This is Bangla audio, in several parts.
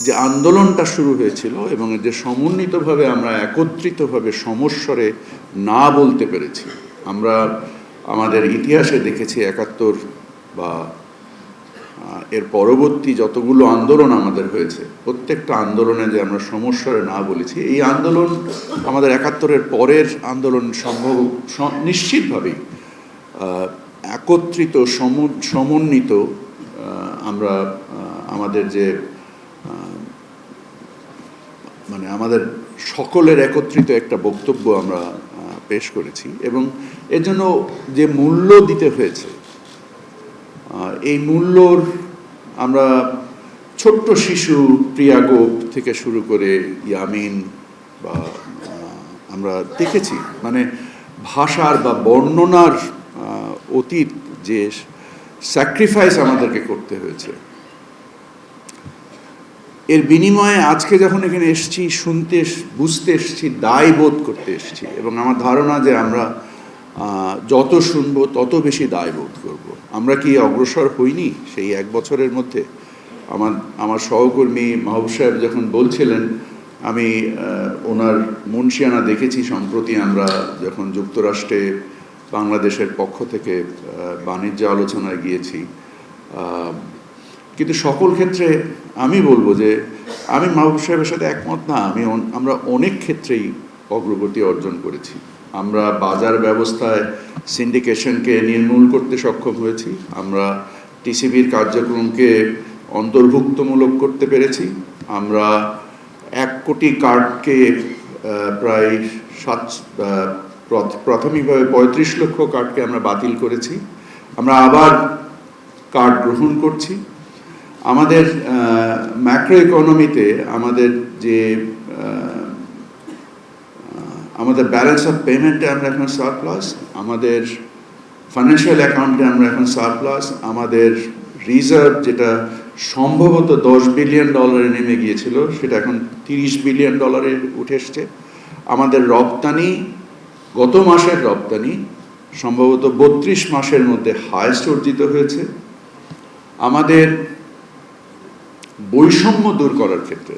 যে আন্দোলনটা শুরু হয়েছিল এবং যে সমন্বিতভাবে আমরা একত্রিতভাবে সমস্বরে না বলতে পেরেছি, আমরা আমাদের ইতিহাসে দেখেছি একাত্তর বা এর পরবর্তী যতগুলো আন্দোলন আমাদের হয়েছে, প্রত্যেকটা আন্দোলনে যে আমরা সমস্যারে না বলেছি, এই আন্দোলন আমাদের একাত্তরের পরের আন্দোলন সম্ভব নিশ্চিতভাবেই একত্রিত, সম- সমন্বিত আমরা আমাদের যে মানে আমাদের সকলের একত্রিত একটা বক্তব্য আমরা পেশ করেছি এবং এর জন্য যে মূল্য দিতে হয়েছে এই মূল্যর আমরা ছোট্ট শিশু প্রিয়া গোপ থেকে শুরু করে ইয়ামিন বা আমরা দেখেছি মানে ভাষার বা বর্ণনার অতীত যে স্যাক্রিফাইস আমাদেরকে করতে হয়েছে। এর বিনিময়ে আজকে যখন এখানে এসছি, শুনতে, বুঝতে এসছি, দায় বোধ করতে এসছি এবং আমার ধারণা যে আমরা যত শুনব, তত বেশি দায় বোধ করব। আমরা কি অগ্রসর হইনি সেই এক বছরের মধ্যে? আমার আমার সহকর্মী মাহবুব সাহেব যখন বলছিলেন, আমি ওনার মুন্সিয়ানা দেখেছি, সম্প্রতি আমরা যখন যুক্তরাষ্ট্রে বাংলাদেশের পক্ষ থেকে বাণিজ্য আলোচনায় গিয়েছি কিন্তু সকল ক্ষেত্রে আমি বলব যে আমি মাহবুব সাহেবের সাথে একমত না, আমি আমরা অনেক ক্ষেত্রেই অগ্রগতি অর্জন করেছি। আমরা বাজার ব্যবস্থায় সিন্ডিকেশনকে নির্মূল করতে সক্ষম হয়েছি, আমরা টিসিবির কার্যক্রমকে অন্তর্ভুক্তমূলক করতে পেরেছি, আমরা এক কোটি কার্ডকে প্রায় সাত প্রাথমিকভাবে পঁয়ত্রিশ লক্ষ কার্ডকে আমরা বাতিল করেছি। আমরা আবার কার্ড গ্রহণ করছি। আমাদের ম্যাক্রো ইকোনমিতে আমাদের যে আমাদের ব্যালেন্স অফ পেমেন্টে আমরা এখন সারপ্লাস আমাদের ফাইন্যান্সিয়াল অ্যাকাউন্টে আমরা এখন সারপ্লাস আমাদের রিজার্ভ যেটা সম্ভবত দশ বিলিয়ন ডলারে নেমে গিয়েছিল, সেটা এখন তিরিশ বিলিয়ন ডলারে উঠে এসছে। আমাদের রপ্তানি, গত মাসের রপ্তানি সম্ভবত বত্রিশ মাসের মধ্যে হায়েস্ট অর্জিত হয়েছে। আমাদের বৈষম্য দূর করার ক্ষেত্রে।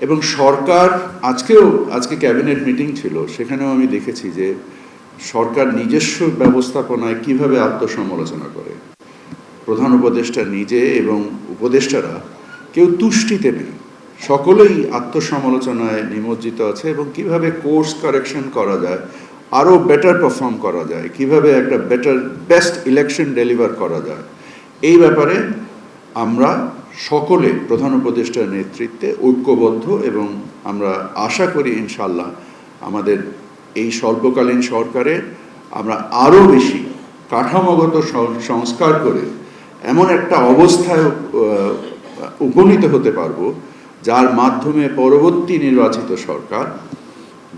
এবং সরকার, আজকেও, আজকে ক্যাবিনেট মিটিং ছিল, সেখানেও আমি দেখেছি যে সরকার নিজস্ব ব্যবস্থাপনায় কীভাবে আত্মসমালোচনা করে। প্রধান উপদেষ্টা নিজে এবং উপদেষ্টারা কেউ তুষ্টিতে নেই। সকলেই আত্মসমালোচনায় নিমজ্জিত আছে এবং কীভাবে কোর্স কারেকশন করা যায়, আরও বেটার পারফর্ম করা যায়, কীভাবে একটা বেটার, বেস্ট ইলেকশন ডেলিভার করা যায়, এই ব্যাপারে আমরা সকলে প্রধান উপদেষ্টার নেতৃত্বে ঐক্যবদ্ধ এবং আমরা আশা করি ইনশাল্লাহ আমাদের এই স্বল্পকালীন সরকারে আমরা আরও বেশি কাঠামোগত সংস্কার করে এমন একটা অবস্থায় উপনীত হতে পারব যার মাধ্যমে পরবর্তী নির্বাচিত সরকার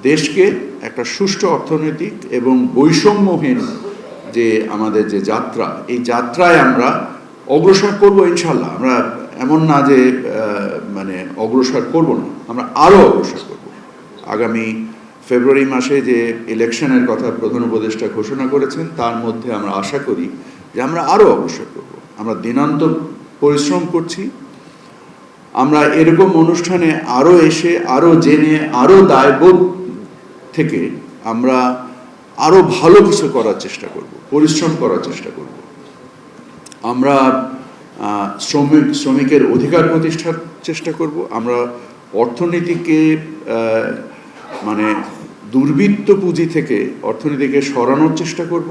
দেশকে একটা সুষ্ঠু অর্থনৈতিক এবং বৈষম্যহীন যে আমাদের যে যাত্রা, এই যাত্রায় আমরা অগ্রসর করব ইনশাল্লাহ আমরা এমন না যে মানে অগ্রসর করব না, আমরা আরও অগ্রসর করব। আগামী ফেব্রুয়ারি মাসে যে ইলেকশনের কথা প্রধান উপদেষ্টা ঘোষণা করেছেন, তার মধ্যে আমরা আশা করি যে আমরা আরও অগ্রসর করব। আমরা দিনান্ত পরিশ্রম করছি। আমরা এরকম অনুষ্ঠানে আরও এসে আরও জেনে আরও দায়বোধ থেকে আমরা আরও ভালো কিছু করার চেষ্টা করব, পরিশ্রম করার চেষ্টা করব। আমরা শ্রমিক, শ্রমিকের অধিকার প্রতিষ্ঠার চেষ্টা করব। আমরা অর্থনীতিকে মানে দুর্বৃত্ত পুঁজি থেকে অর্থনীতিকে সরানোর চেষ্টা করব।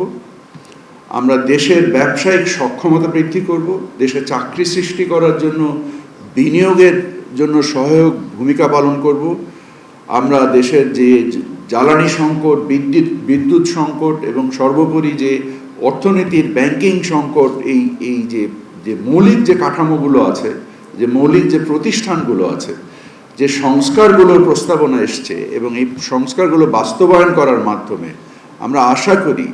আমরা দেশের ব্যবসায়িক সক্ষমতা বৃদ্ধি করব। দেশে চাকরি সৃষ্টি করার জন্য, বিনিয়োগের জন্য সহায়ক ভূমিকা পালন করব। আমরা দেশের যে জ্বালানি সংকট, বিদ্যুৎ বিদ্যুৎ সংকট এবং সর্বোপরি যে অর্থনীতির ব্যাংকিং সংকট, এই এই যে যে মৌলিক যে কাঠামোগুলো আছে, যে মৌলিক যে প্রতিষ্ঠানগুলো আছে, যে সংস্কারগুলোর প্রস্তাবনা এসছে এবং এই সংস্কারগুলো বাস্তবায়ন করার মাধ্যমে আমরা আশা করি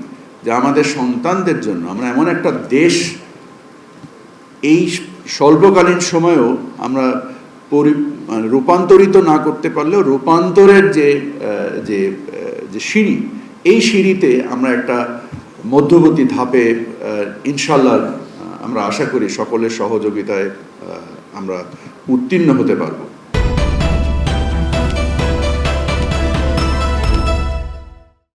যে আমাদের সন্তানদের জন্য, আমরা এমন একটা দেশ এই স্বল্পকালীন সময়েও আমরা পরি মানে রূপান্তরিত না করতে পারলেও রূপান্তরের যে যে যে সিঁড়ি, এই সিঁড়িতে আমরা একটা মধ্যবর্তী ধাপে ইনশাল্লাহ আমরা আশা করি সকলের সহযোগিতায় আমরা উত্তীর্ণ হতে পারব।